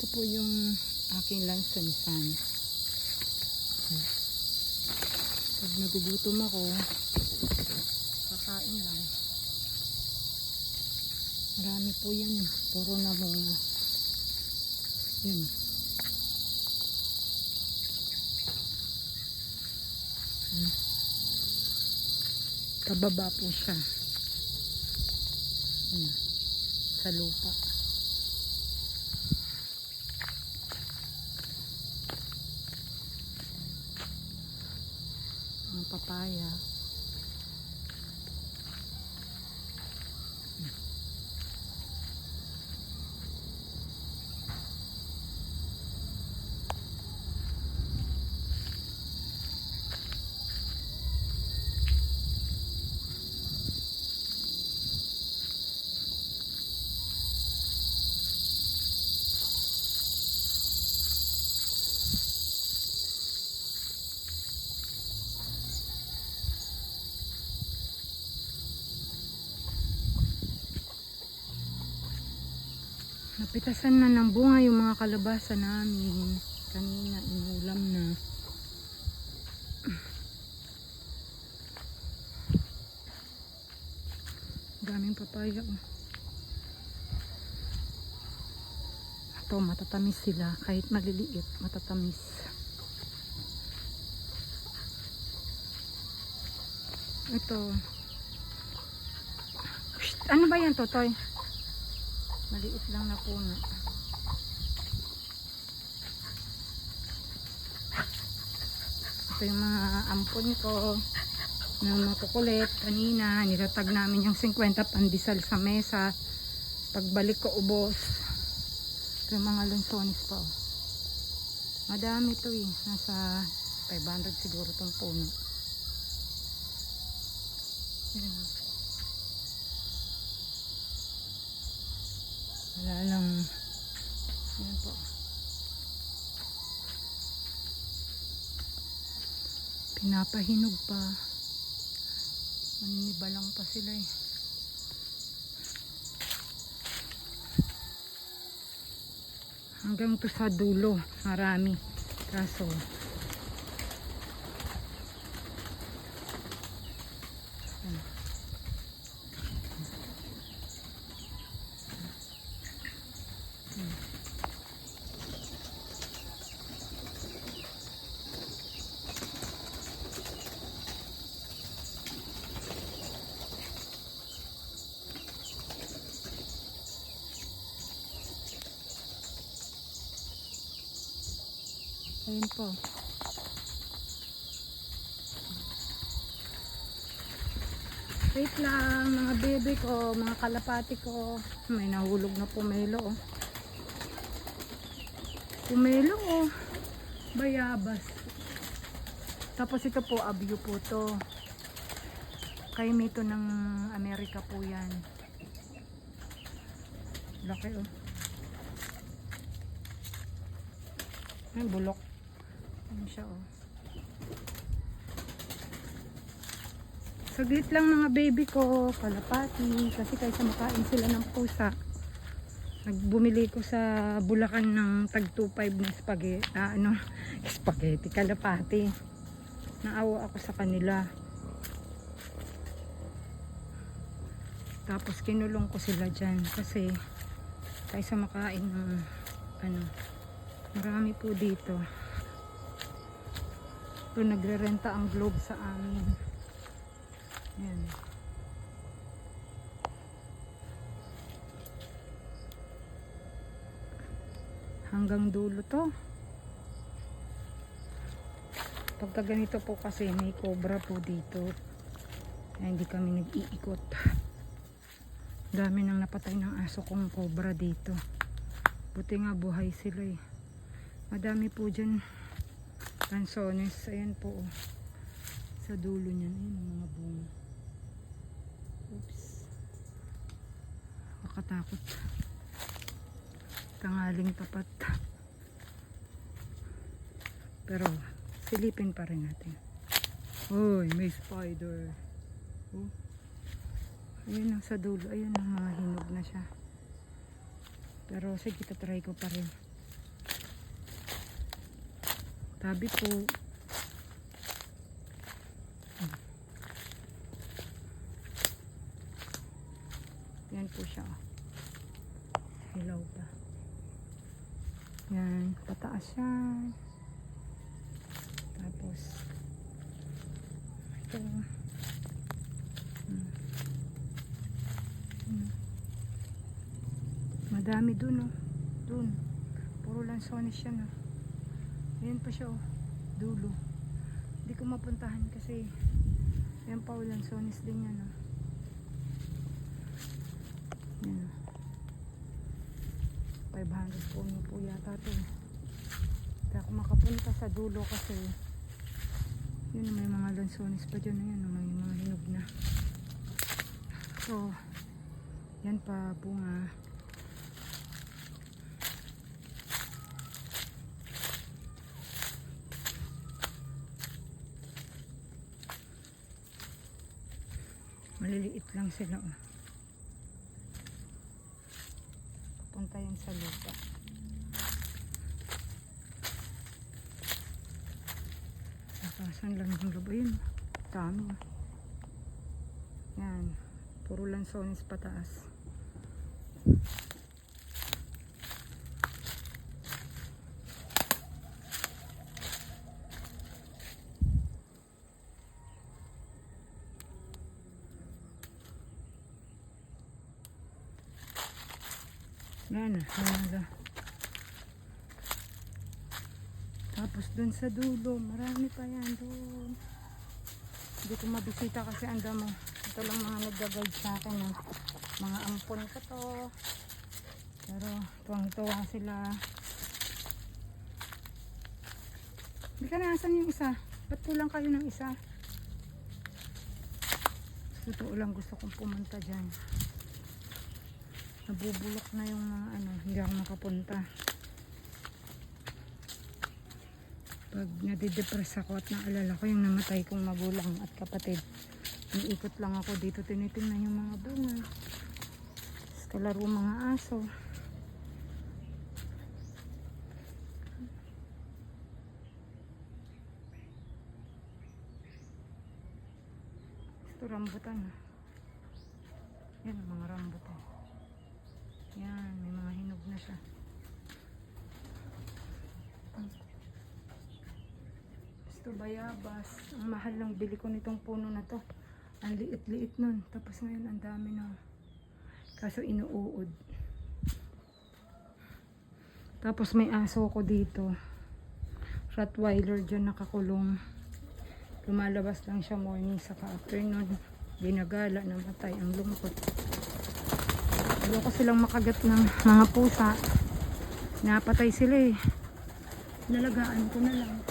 Ito po yung aking lansansan. Pag nagugutom ako, kakain lang. Marami po yan. Puro na. Yun. Hmm. Pababa po siya. Sa lupa. 拜呀、Napitasan na ng bunga yung mga kalabasa namin. Kanina, inulam na. Daming papaya. oh. Ito, matatamis sila. Kahit maliliit, matatamis. Ito. Ano ba yan, Totoy? Maliit lang na puno. Ito yung mga ampon ko na makukulit kanina. Nilatag namin yung 50 pandesal sa mesa. Pagbalik ko ubos. Ito yung mga lunsonis pa. Madami to eh. Nasa 500 siguro tong puno. Yan. Wala lang. Yan po. Pinapahinog pa. Maniniba lang pa sila eh. Hanggang to sa dulo. Marami. Kaso. Yan. Ayun po. Wait lang, mga bebe ko, mga kalapati ko. May nahulog na pumelo, oh. Pumelo, oh. Bayabas. Tapos ito po, abyo po to. Kay Mito ng Amerika po yan. Laki, oh. Ay, bulok. Ano siya, oh. Saglit lang mga baby ko, kalapati, kasi kaysa makain sila ng pusa. Nagbumili ko sa Bulacan ng tag 2.5 na spaghetti, ah, ano, spaghetti, kalapati. Naawa ako sa kanila. Tapos kinulong ko sila dyan kasi kaysa makain ng ano, marami po dito. Ito nagre-renta ang globe sa amin. Yan. Hanggang dulo to. Pagka ganito po kasi may cobra po dito. Kaya hindi kami nag-iikot. Dami nang napatay ng aso kong cobra dito. Buti nga buhay sila eh. Madami po dyan. Lansones. Ayan po. oh. Sa dulo niyan. Ayan ang mga bunga. Oops. Makatakot. Tangaling tapat. Pero silipin pa rin natin. Uy, may spider. Oh. Ayun ang sa dulo. Ayun ang mga hinog na siya. Pero sige, try ko pa rin. Tabi po. Yan po siya. oh. Hilaw pa. Yan, pataas yan. Tapos, ito. Hmm. Hmm. Madami dun, oh. Dun. Puro lansones yan, oh. Ayan pa siya, oh. Dulo. Hindi ko mapuntahan kasi yan pa, oh, lansones din yan, oh. Yan, oh. 500 puno po yata to. Hindi ako makapunta sa dulo kasi yun may mga lansones pa dyan. Ayan, may mga hinog na. So, yan pa bunga. Maliliit lang sila. Oh. Punta yan sa lupa. Nakasan lang yung lupa yun. Dami. Yan. Puro lansones pataas. Wala na. Tapos dun sa dulo, marami pa yan dun. Hindi ko mabisita kasi ang damo. Ito lang mga nagda-guide sa akin. eh. Mga ampon ko to. Pero tuwang-tuwa sila. Hindi ka naasan yung isa. Ba't kulang kayo ng isa? Totoo lang gusto kong pumunta dyan. Nabubulok na yung mga ano, hindi ako makapunta. Pag nadidepress ako at naalala ko yung namatay kong magulang at kapatid, Iikot lang ako dito, tinitingnan yung mga bunga. Kalaro mga aso. Ito rambutan. ah. Yan mga rambutan. Yan, may mga hinog na siya. Gusto bayabas. Ang mahal lang bili ko nitong puno na to. Ang liit-liit nun. Tapos ngayon ang dami na. Kaso inuuod. Tapos may aso ko dito. Rottweiler dyan nakakulong. Lumalabas lang siya morning sa afternoon. Ginagala, namatay. Ang lungkot. Ayoko silang makagat ng mga pusa. Napatay sila eh. Nalagaan ko na lang.